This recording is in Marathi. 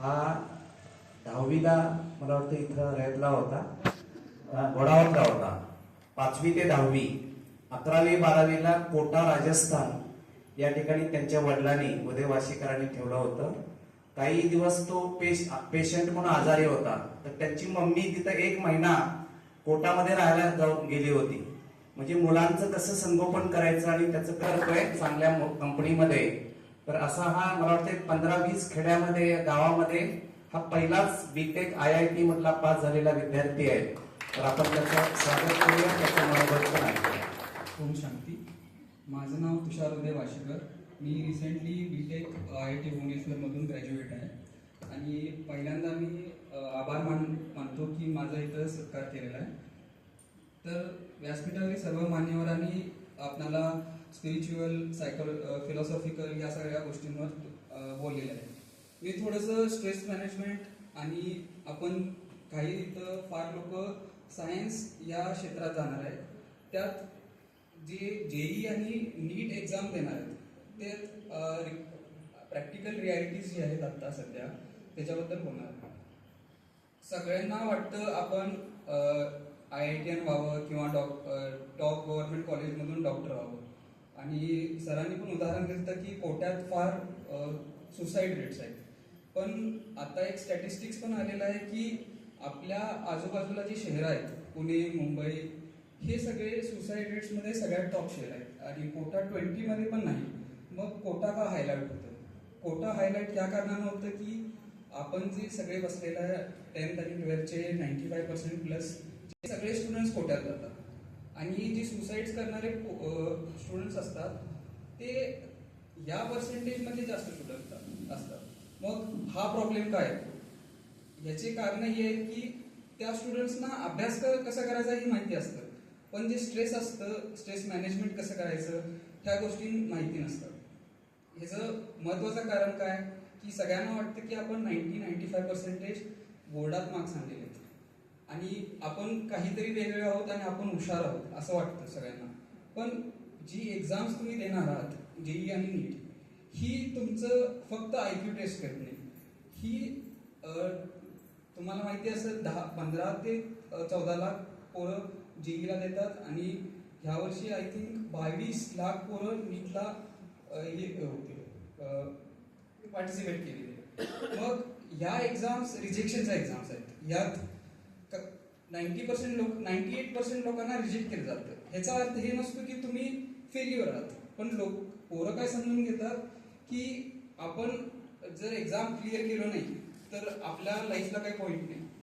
हा दहावीला मला वाटतं इथं रयतला होता. अं, होता. पाचवी ते दहावी. अकरावी बारावीला कोटा राजस्थान या ठिकाणी त्यांच्या वडिलांनी उदय वाशीकरांनी ठेवलं होतं. काही दिवस तो पेश पेशंट म्हणून आजारी होता. तर त्यांची मम्मी तिथं एक महिना कोटामध्ये राहायला जाऊन गेली होती. म्हणजे मुलांचं कसं संगोपन करायचं आणि त्याचं करतोय चांगल्या कंपनीमध्ये तर असा हा मला वाटतं पंधरा वीस खेड्यामध्ये गावामध्ये हा पहिलाच बीटेक आय आय टी मधला पास झालेला विद्यार्थी आहे. तर आपण त्याचं स्वागत करूया त्याचं मनोबत पण आहे. ओम शांती. माझं नाव तुषार उदय वाशीकर. मी recently B Tech I I T भुवनेश्वरमधून graduate आहे. आणि पहिल्यांदा मी आभार मान मानतो की माझा इथं सत्कार केलेला आहे. तर व्यासपीठावरील सर्व मान्यवरांनी आपणाला स्पिरिच्युअल सायकोल फिलॉसॉफिकल या सगळ्या गोष्टींवर uh, बोललेलं आहे. मी थोडंसं स्ट्रेस मॅनेजमेंट आणि आपण काही इथं फार लोक सायन्स या क्षेत्रात जाणार आहेत. त्यात जे जेई आणि नीट एक्झाम देणार आहेत ते प्रॅक्टिकल रियालिटीज जी आहेत आता सध्या त्याच्याबद्दल बोलणार सगळ्यांना वाटतं आपण आय आय टी एन व्हावं किंवा डॉक टॉप गव्हर्नमेंट कॉलेजमधून डॉक्टर व्हावं. आणि सरांनी पण उदाहरण दिलं की कोट्यात फार सुसाईड रेट्स आहेत. पण आता एक स्टॅटिस्टिक्स पण आलेलं आहे की आपल्या आजूबाजूला जी शहरं आहेत पुणे मुंबई हे सगळे सुसाईड रेट्समध्ये सगळ्यात टॉप शहर आहेत. आणि कोटा ट्वेंटीमध्ये पण नाही. मग कोटा का हायलाईट होतं? कोटा हायलाईट त्या कारणानं होतं की आपण जे सगळे बसलेलं आहे टेन्थ आणि ट्वेल्थचे नाईन्टी फाय पर्सेंट प्लस सगळे स्टुडंट्स कोट्यात जातात. आणि जे सुसाईड्स करणारे स्टुडंट्स असतात ते या पर्सेंटेजमध्ये जास्त स्टुडंट असतात मग हा प्रॉब्लेम काय याचे कारण हे आहे की त्या स्टुडंट्सना अभ्यास कसा करायचा ही माहिती असतं. पण जे स्ट्रेस असतं स्ट्रेस मॅनेजमेंट कसं करायचं ह्या गोष्टी माहिती नसतात. ह्याचं महत्वाचं कारण काय? की सगळ्यांना वाटतं की आपण नाईन्टी नाईन्टी फाय पर्सेंटेज बोर्डात मार्क्स आणलेले आहेत. आणि आपण काहीतरी वेगळे आहोत आणि आपण हुशार आहोत असं वाटतं सगळ्यांना. पण जी एक्झाम्स तुम्ही देणार आहात जेई आणि नीट ही तुमचं फक्त आय क्यू टेस्ट करत नाही ही तुम्हाला माहिती असेल दहा पंधरा ते चौदा लाख पोरं जेईला देतात आणि ह्या वर्षी आय थिंक बावीस लाख पोरं नीटला हे होते पार्टिसिपेट केलेले. मग ह्या एक्झाम्स रिजेक्शनच्या एक्झाम्स आहेत. यात नाईन्टी पर्सेंट लोक नाईन्टी एट पर्सेंट लोकांना रिजेक्ट केलं जातं. ह्याचा अर्थ हे नसतो की तुम्ही फेल्युअर आहात. पण लोक पोरं काय समजून घेतात की आपण जर एक्झाम क्लिअर केलं नाही तर आपल्या लाईफला काही पॉईंट नाही.